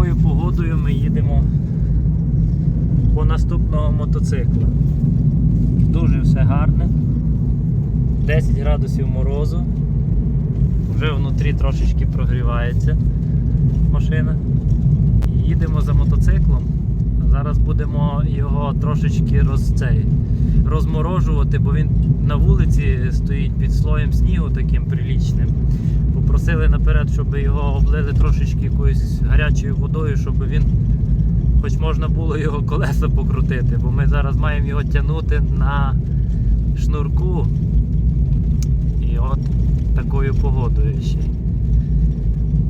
такою погодою ми їдемо по наступного мотоцикла. Дуже все гарне. 10 градусів морозу. Вже внутрі трошечки прогрівається машина. Їдемо за мотоциклом. Зараз будемо його трошечки роз, цей, розморожувати, бо він на вулиці стоїть під слоєм снігу таким прилічним. Попросили наперед, щоб його облили трошечки якоюсь гарячою водою, щоб він хоч можна було його колеса покрутити, бо ми зараз маємо його тягнути на шнурку. І от такою погодою ще.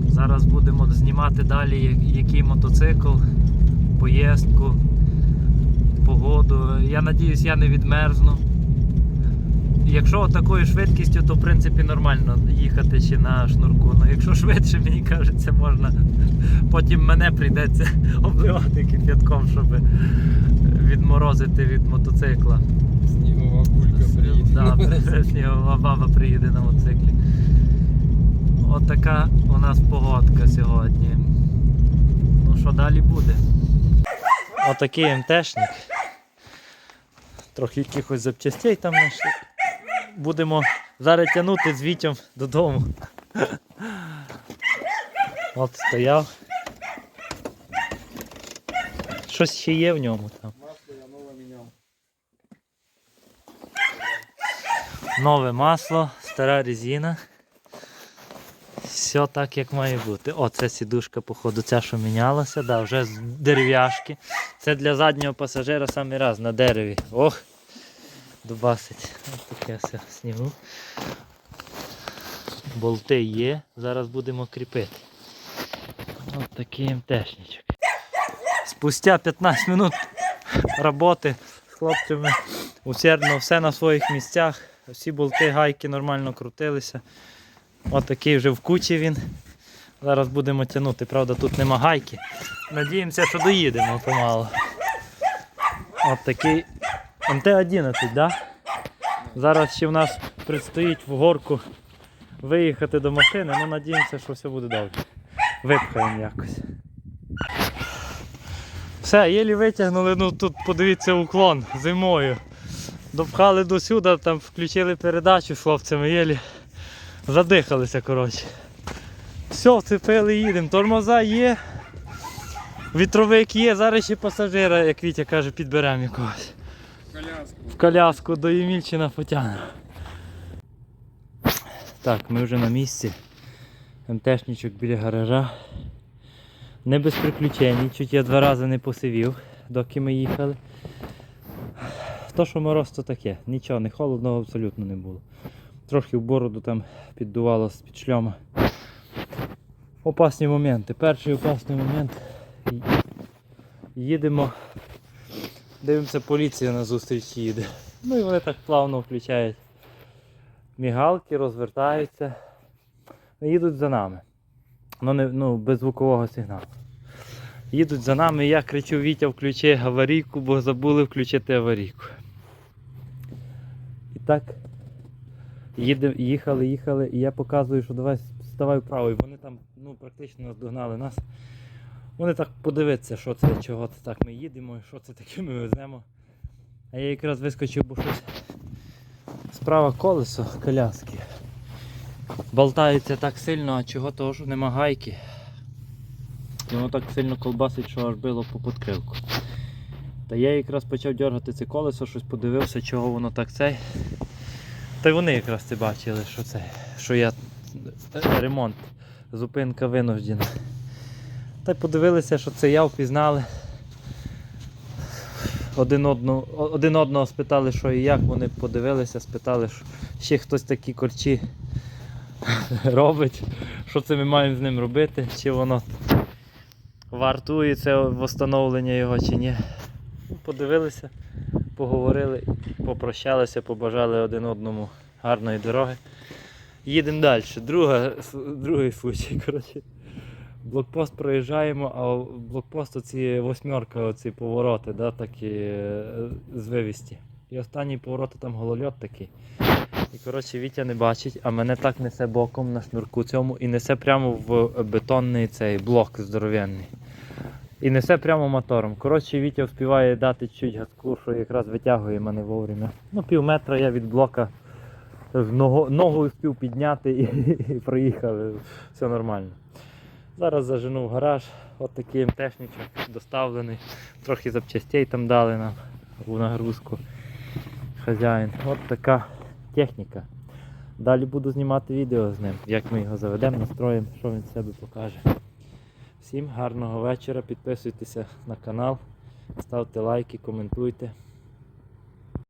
Зараз будемо знімати далі, який мотоцикл, поїздку, погоду. Я надіюсь, я не відмерзну. Якщо такою швидкістю, то в принципі нормально їхати ще на шнурку. Ну якщо швидше, мені кажеться, можна. Потім мене прийдеться обливати кип'ятком, щоб відморозити від мотоцикла. Снігова кулька приїде. Да, снігова баба приїде на мотоциклі. От така у нас погодка сьогодні. Ну що далі буде? Отакий МТшник. Трохи якихось запчастей там знайшли. Будемо зараз тягнути з Вітєм додому. От стояв. Щось ще є в ньому там. Масло я нове міняв. Нове масло, стара резина. Все так, як має бути. О, це сідушка, походу, ця, що мінялася, да, вже з дерев'яшки. Це для заднього пасажира самий раз на дереві. Ох! Дубасить. Ось таке все снігу. Болти є, зараз будемо кріпити. Ось такий МТшничок. Спустя 15 минут роботи з хлопцями усердно все на своїх місцях. Всі болти, гайки нормально крутилися. От такий вже в кучі він. Зараз будемо тягнути. Правда, тут нема гайки. Надіємося, що доїдемо помалу. От такий МТ-11, да? Зараз ще в нас предстоїть в горку виїхати до машини, ну надіємося, що все буде добре. Випхаємо якось. Все, єлі витягнули, ну тут подивіться уклон зимою. Допхали до сюди, там включили передачу з хлопцями, єлі задихалися, коротше. Все, вцепили, їдемо. Тормоза є, вітровик є, зараз ще пасажира, як Вітя каже, підберемо якогось. Коляску. В коляску до Ємільчина потягнемо. Так, ми вже на місці. МТшничок біля гаража. Не без приключень, чуть я два рази не посивів, доки ми їхали. То, що мороз, то таке. Нічого, не холодного абсолютно не було. Трохи в бороду там піддувало з-під шльома. Опасні моменти. Перший опасний момент. Їдемо. Дивимося, поліція на зустріч їде. Ну і вони так плавно включають мігалки, розвертаються. Їдуть за нами. Ну, не, ну без звукового сигналу. Їдуть за нами, я кричу, Вітя, включи аварійку, бо забули включити аварійку. І так їде, їхали, їхали, і я показую, що давай ставай вправо. І вони там ну, практично наздогнали нас. Вони так подивиться, що це, чого це так ми їдемо, що це таке ми веземо. А я якраз вискочив, бо щось справа колесо коляски. Болтається так сильно, а чого того що нема гайки. І воно так сильно колбасить, що аж било по подкрилку. Та я якраз почав дергати це колесо, щось подивився, чого воно так цей. Та й вони якраз це бачили, що це, що я е, ремонт, зупинка винуждена. Та й подивилися, що це я впізнали. Один одного, один одного спитали, що і як. Вони подивилися, спитали, що ще хтось такі корчі робить, що це ми маємо з ним робити, чи воно вартує це встановлення його чи ні. Подивилися, поговорили, попрощалися, побажали один одному гарної дороги. Їдемо далі. Друга, другий случай. Коротше. Блокпост проїжджаємо, а блокпост оці восьмерка, оці повороти, да, такі е, звивісті. І останній поворот там голольот такий. І коротше Вітя не бачить, а мене так несе боком на шнурку цьому і несе прямо в бетонний цей блок здоровенний. І несе прямо мотором. Коротше, Вітя вспіває дати чуть газку, що якраз витягує мене вовремя. Ну, пів метра я від блока ногу, ногу встиг підняти і, і проїхав. Все нормально. Зараз зажену в гараж, от такий МТшничок доставлений. Трохи запчастей там дали нам у нагрузку. Хазяїн. От така техніка. Далі буду знімати відео з ним, як ми його заведемо, настроїмо, що він себе покаже. Всім гарного вечора, підписуйтеся на канал, ставте лайки, коментуйте.